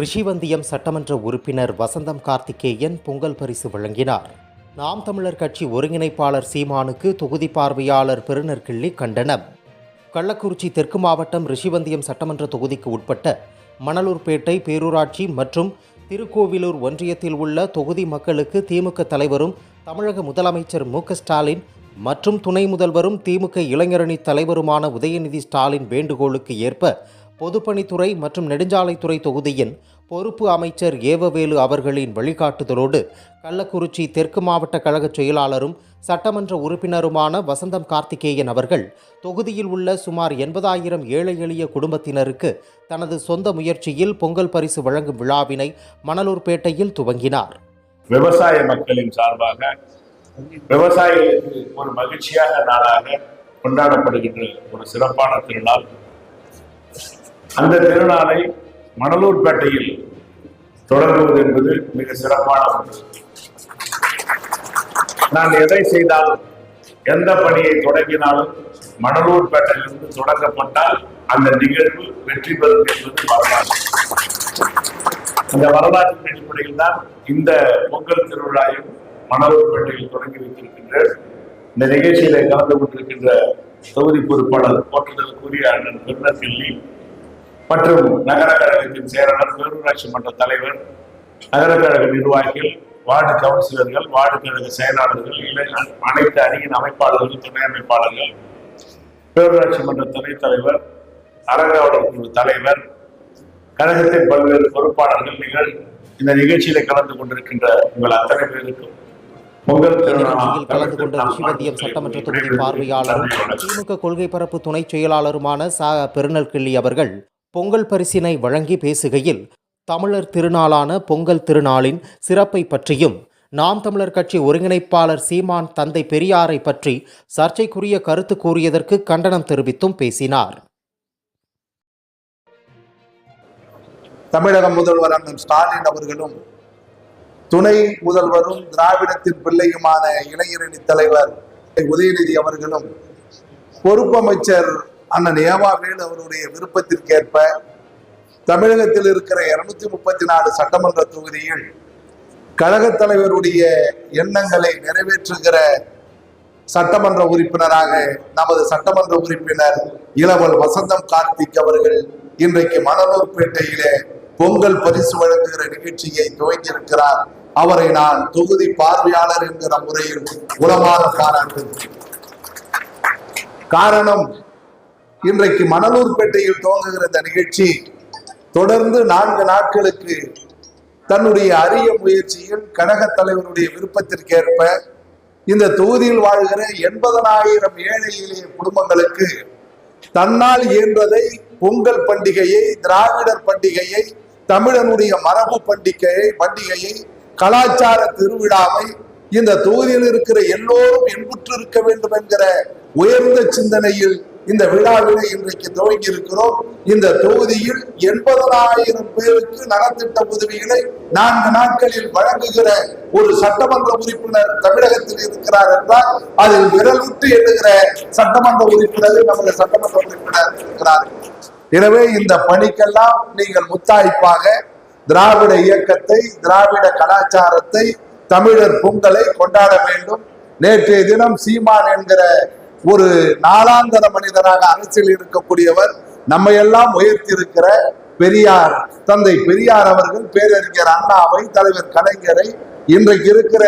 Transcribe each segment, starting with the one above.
ரிஷிவந்தியம் சட்டமன்ற உறுப்பினர் வசந்தம் கார்த்திகேயன் பொங்கல் பரிசு வழங்கினார். நாம் தமிழர் கட்சி ஒருங்கிணைப்பாளர் சீமானுக்கு தொகுதி பார்வையாளர் பெருநர்கிள்ளி கண்டனம். கள்ளக்குறிச்சி தெற்கு மாவட்டம் ரிஷிவந்தியம் சட்டமன்ற தொகுதிக்கு உட்பட்ட மணலூர்பேட்டை பேரூராட்சி மற்றும் திருக்கோவிலூர் ஒன்றியத்தில் உள்ள தொகுதி மக்களுக்கு திமுக தலைவரும் தமிழக முதலமைச்சர் மு. ஸ்டாலின் மற்றும் துணை முதல்வரும் திமுக இளைஞரணி தலைவருமான உதயநிதி ஸ்டாலின் வேண்டுகோளுக்கு ஏற்ப பொதுப்பணித்துறை மற்றும் நெடுஞ்சாலைத்துறை தொகுதியின் பொறுப்பு அமைச்சர் ஏவவேலு அவர்களின் வழிகாட்டுதலோடு கள்ளக்குறிச்சி தெற்கு மாவட்ட கழக செயலாளரும் சட்டமன்ற உறுப்பினருமான வசந்தம் கார்த்திகேயன் அவர்கள் தொகுதியில் உள்ள சுமார் எண்பதாயிரம் ஏழை எளிய குடும்பத்தினருக்கு தனது சொந்த முயற்சியில் பொங்கல் பரிசு வழங்கும் விழாவினை மணலூர்பேட்டையில் துவங்கினார். விவசாய மக்களின் சார்பாக விவசாயிகளுக்கு ஒரு மகிழ்ச்சியாக நாளாக கொண்டாடப்படுகின்ற ஒரு சிறப்பான திருநாள். அந்த திருநாளை மணலூர்பேட்டையில் தொடங்குவது என்பது மிக சிறப்பான ஒன்று. நான் எதை செய்தாலும் எந்த பணியை தொடங்கினாலும் மணலூர்பேட்டையிலிருந்து தொடங்கப்பட்டால் அந்த நிகழ்வு வெற்றி பெறும் என்பது வரலாறு. அந்த வரலாற்றின் அடிப்படையில் தான் இந்த பொங்கல் திருவிழாயும் மணலூர்பேட்டையில் தொடங்கி வைத்திருக்கின்ற இந்த நிகழ்ச்சியில கலந்து கொண்டிருக்கின்ற தொகுதி பொறுப்பாளர் போற்றுதலுக்குரிய அண்ணன் பெருநர்கிள்ளி மற்றும் நகர கழகத்தின் செயலாளர் பேரூராட்சி மன்ற தலைவர் நகர கழக நிர்வாகிகள் வார்டு கவுன்சிலர்கள் வார்டு கழக செயலாளர்கள் அனைத்து அணியின் அமைப்பாளர்கள் துணை அமைப்பாளர்கள் பேரூராட்சி மன்ற துணைத் தலைவர் அறங்காவலர் குழு தலைவர் கழகத்தின் பல்வேறு பொறுப்பாளர்கள் நிகழ் இந்த நிகழ்ச்சியில கலந்து கொண்டிருக்கின்ற உங்கள் அத்தனை பேருக்கும் நிகழ்ச்சியில் கலந்து கொண்ட ரிஷிவந்தியம் சட்டமன்ற தொகுதி பார்வையாளரும் திமுக கொள்கை பரப்பு துணை செயலாளருமான ச பெருநல்கிள்ளி அவர்கள் பொங்கல் பரிசினை வழங்கி பேசுகையில் தமிழர் திருநாளான பொங்கல் திருநாளின் சிறப்பை பற்றியும் நாம் தமிழர் கட்சி ஒருங்கிணைப்பாளர் சீமான் தந்தை பெரியாரை பற்றி சர்ச்சைக்குரிய கருத்து கூறியதற்கு கண்டனம் தெரிவித்தும் பேசினார். தமிழக முதல்வர் அண்ணன் ஸ்டாலின் அவர்களும் துணை முதல்வரும் திராவிடத்தின் பிள்ளையுமான இளைஞரணி தலைவர் உதயநிதி அவர்களும் பொறுப்பமைச்சர் அண்ணன் ஏவா அவருடைய விருப்பத்திற்கேற்ப தமிழகத்தில் இருக்கிற இருநூத்தி முப்பத்தி நாலு சட்டமன்ற தொகுதியில் கழகத் தலைவருடைய எண்ணங்களை நிறைவேற்றுகிற சட்டமன்ற உறுப்பினராக நமது சட்டமன்ற உறுப்பினர் இளவல் வசந்தம் கார்த்திக் அவர்கள் இன்றைக்கு மணலூர்பேட்டையிலே பொங்கல் பரிசு வழங்குகிற நிகழ்ச்சியை துவங்கியிருக்கிறார். அவரை நான் தொகுதி பார்வையாளர் என்கிற முறையில் உளமாற பாராட்டுகிறேன் காரணம் இன்றைக்கு மணலூர்பேட்டையில் துவங்குகிற இந்த நிகழ்ச்சி தொடர்ந்து நான்கு நாட்களுக்கு தன்னுடைய அரிய முயற்சியில் கழக தலைவருடைய விருப்பத்திற்கேற்ப இந்த தொகுதியில் வாழ்கிற எண்பதனாயிரம் ஏழை எளிய குடும்பங்களுக்கு தன்னால் இயன்றதை பொங்கல் பண்டிகையை திராவிடர் பண்டிகையை தமிழனுடைய மரபு பண்டிகையை பண்டிகையை கலாச்சார திருவிழாவை இந்த தொகுதியில் இருக்கிற எல்லோரும் என்புற்று இருக்க வேண்டும் என்கிற உயர்ந்த சிந்தனையில் இந்த விழாவிலே இன்றைக்கு துவங்கி இருக்கிறோம் இந்த தொகுதியில் எண்பதனாயிரம் பேருக்கு நலத்திட்ட உதவிகளை நான்கு நாட்களில் வழங்குகிற ஒரு சட்டமன்ற உறுப்பினர் தமிழகத்தில் இருக்கிறார் என்றால் அதில் விரல் விட்டு எண்ணுகிற சட்டமன்ற உறுப்பினர் நமது சட்டமன்ற உறுப்பினர் இருக்கிறார். எனவே இந்த பணிக்கெல்லாம் நீங்கள் முத்தாய்ப்பாக திராவிட இயக்கத்தை திராவிட கலாச்சாரத்தை தமிழர் பொங்கலை கொண்டாட வேண்டும். நேற்றைய தினம் சீமான் என்கிற ஒரு நாளாந்தர மனிதராக அரசியல் இருக்கக்கூடியவர் நம்ம எல்லாம் உயர்த்தி இருக்கிற பெரியார் தந்தை பெரியார் அவர்கள் பேரறிஞர் அண்ணாவை தலைவர் கலைஞரை இன்றைக்கு இருக்கிற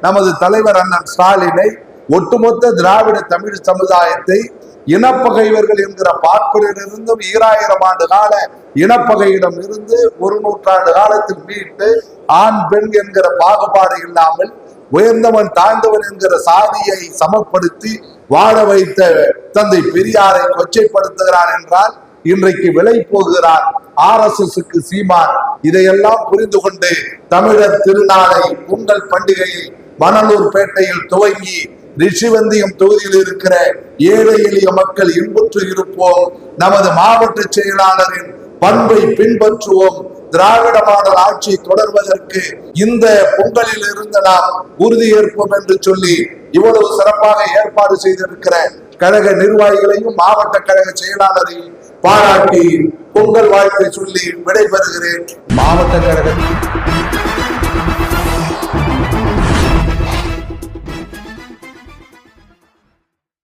நமது தலைவர் அண்ணன் ஸ்டாலினை ஒட்டுமொத்த திராவிட தமிழ் சமுதாயத்தை இனப்பகைவர்கள் என்கிற பார்ப்பனிலிருந்தும் ஈராயிரம் ஆண்டு கால இனப்பகையிடம் இருந்து ஒரு நூற்றாண்டு காலத்தில் மீட்டு ஆண் பெண் என்கிற பாகுபாடு இல்லாமல் உயர்ந்தவன் தாழ்ந்தவன் என்கிற சாதியை சமப்படுத்தி வாழ வைத்த தந்தை பெரியாரை கொச்சைப்படுத்துகிறான் என்றால் இன்றைக்கு விலை போகிறார். ஆர் எஸ் எஸ்க்கு சீமான் இதையெல்லாம் புரிந்து கொண்டு தமிழர் திருநாளை பொங்கல் பண்டிகையை மணலூர் பேட்டையில் துவங்கி ரிஷிவந்தியம் தொகுதியில் இருக்கிற ஏழை எளிய மக்கள் இன்புற்று இருப்போம். நமது மாவட்ட செயலாளரின் பண்பை பின்பற்றுவோம். திராவிட மாடல் ஆட்சி தொடர்வதற்கு இந்த பொங்கலில் இருந்து நாம் உறுதியேற்போம் என்று சொல்லி இவ்வளவு சிறப்பாக ஏற்பாடு செய்திருக்கிற கழக நிர்வாகிகளையும் மாவட்ட கழக செயலாளரையும் பாராட்டி பொங்கல் வாழ்த்தை சொல்லி விடைபெறுகிறேன். மாவட்ட கழகத்தில்